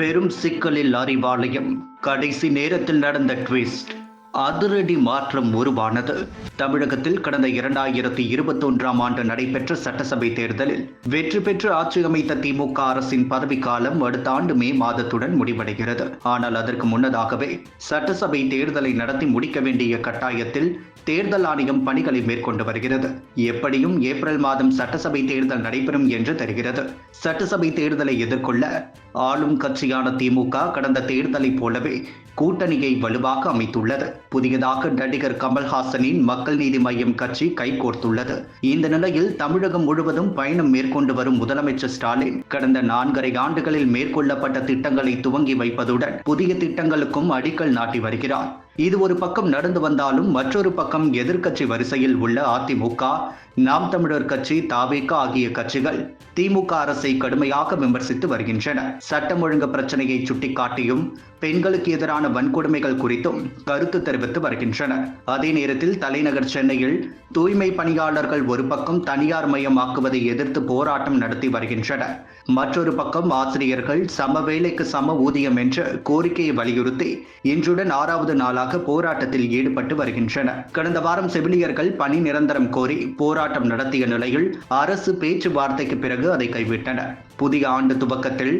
பெரும் சிக்கலில் அறிவாலயம். கடைசி நேரத்தில் நடந்த ட்விஸ்ட் அதிரடி மாற்றம் உருவானது. தமிழகத்தில் கடந்த இரண்டாயிரத்தி இருபத்தி ஒன்றாம் ஆண்டு நடைபெற்ற சட்டசபை தேர்தலில் வெற்றி பெற்று ஆட்சி அமைத்த திமுக அரசின் பதவிக்காலம் அடுத்த ஆண்டு மே மாதத்துடன் முடிவடைகிறது. ஆனால் அதற்கு முன்னதாகவே சட்டசபை தேர்தலை நடத்தி முடிக்க வேண்டிய கட்டாயத்தில் தேர்தல் ஆணையம் பணிகளை மேற்கொண்டு வருகிறது. எப்படியும் ஏப்ரல் மாதம் சட்டசபை தேர்தல் நடைபெறும் என்று தெரிகிறது. சட்டசபை தேர்தலை எதிர்கொள்ள ஆளும் கட்சியான திமுக கடந்த தேர்தலைப் போலவே கூட்டணியை வலுவாக அமைத்துள்ளது. புதியதாக நடிகர் கமல்ஹாசனின் மக்கள் நீதி மையம் கட்சி கைகோர்த்துள்ளது. இந்த நிலையில் தமிழகம் முழுவதும் பயணம் மேற்கொண்டு வரும் முதலமைச்சர் ஸ்டாலின் கடந்த நான்கரை ஆண்டுகளில் மேற்கொள்ளப்பட்ட திட்டங்களை துவங்கி வைப்பதுடன் புதிய திட்டங்களுக்கும் அடிக்கல் நாட்டி வருகிறார். இது ஒரு பக்கம் நடந்து வந்தாலும் மற்றொரு பக்கம் எதிர்க்கட்சி வரிசையில் உள்ள அதிமுக நாம் தமிழர் கட்சி தாவேக ஆகிய கட்சிகள் திமுக அரசை கடுமையாக விமர்சித்து வருகின்றன. சட்டம் ஒழுங்கு பிரச்சனையை சுட்டிக்காட்டியும் பெண்களுக்கு எதிரான வன்கொடுமைகள் குறித்தும் கருத்து தெரிவித்து வருகின்றனர். அதே நேரத்தில் தலைநகர் சென்னையில் தூய்மை பணியாளர்கள் ஒரு பக்கம் தனியார் மயமாக்குவதை எதிர்த்து போராட்டம் நடத்தி வருகின்றனர். மற்றொரு பக்கம் ஆசிரியர்கள் சம வேலைக்கு சம ஊதியம் என்ற கோரிக்கையை வலியுறுத்தி இன்றுடன் ஆறாவது நாளாக போராட்டத்தில் ஈடுபட்டு வருகின்றனர். கடந்த வாரம் செவிலியர்கள் பணி நிரந்தரம் கோரி போராட்டம் நடத்திய நிலையில் அரசு பேச்சுவார்த்தைக்கு பிறகு அதை கைவிட்டனர். புதிய ஆண்டு துவக்கத்தில்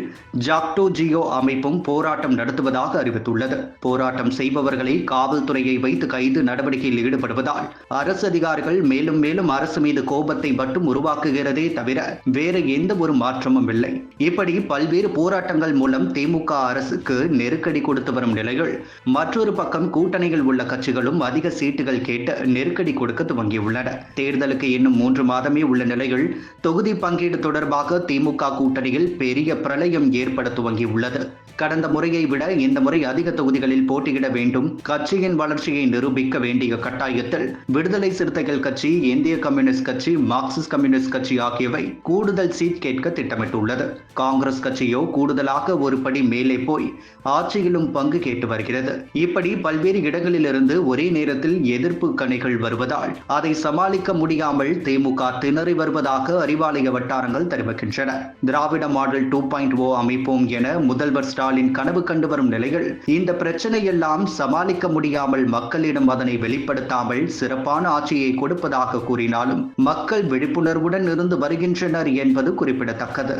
ஜாக்டோ ஜியோ அமைப்பும் போராட்டம் நடத்துவது நடத்துவதாக அறிவித்துள்ளது. போராட்டம் செய்பவர்களை காவல்துறையை வைத்து கைது நடவடிக்கையில் ஈடுபடுவதால் அரசு அதிகாரிகள் மேலும் மேலும் அரசு மீது கோபத்தை மட்டும் உருவாக்குகிறதே தவிர வேறு எந்த ஒரு மாற்றமும் இல்லை. இப்படி பல்வேறு போராட்டங்கள் மூலம் திமுக அரசுக்கு நெருக்கடி கொடுத்து வரும் நிலையில் மற்றொரு பக்கம் கூட்டணியில் உள்ள கட்சிகளும் அதிக சீட்டுகள் கேட்டு நெருக்கடி கொடுக்க துவங்கியுள்ளன. தேர்தலுக்கு இன்னும் மூன்று மாதமே உள்ள நிலையில் தொகுதி பங்கீடு தொடர்பாக திமுக கூட்டணியில் பெரிய பிரளயம் ஏற்பட துவங்கியுள்ளது. கடந்த முறையை விட இந்த முறை அதிக தொகுதிகளில் போட்டியிட வேண்டும். கட்சியின் வளர்ச்சியை நிரூபிக்க வேண்டிய கட்டாயத்தில் விடுதலை சிறுத்தைகள் கட்சி இந்திய கம்யூனிஸ்ட் கட்சி மார்க்சிஸ்ட் கம்யூனிஸ்ட் கட்சி ஆகியவை கூடுதல் சீட் கேட்க திட்டமிட்டுள்ளது. காங்கிரஸ் கட்சியோ கூடுதலாக ஒரு படி மேலே போய் ஆட்சியிலும் பங்கு கேட்டு வருகிறது. இப்படி பல்வேறு இடங்களிலிருந்து ஒரே நேரத்தில் எதிர்ப்பு கணைகள் வருவதால் அதை சமாளிக்க முடியாமல் திமுக திணறி வருவதாக அறிவாலய வட்டாரங்கள் தெரிவிக்கின்றன. Dravida model two point O அமைப்போம் என முதல்வர் ஸ்டாலின் கனவு கண்டு வரும் வரும் நிலையில் இந்த பிரச்சனையெல்லாம் சமாளிக்க முடியாமல் மக்களிடம் அதனை வெளிப்படுத்தாமல் சிறப்பான ஆட்சியை கொடுப்பதாக கூறினாலும் மக்கள் விழிப்புணர்வுடன் இருந்து வருகின்றனர் என்பது குறிப்பிடத்தக்கது.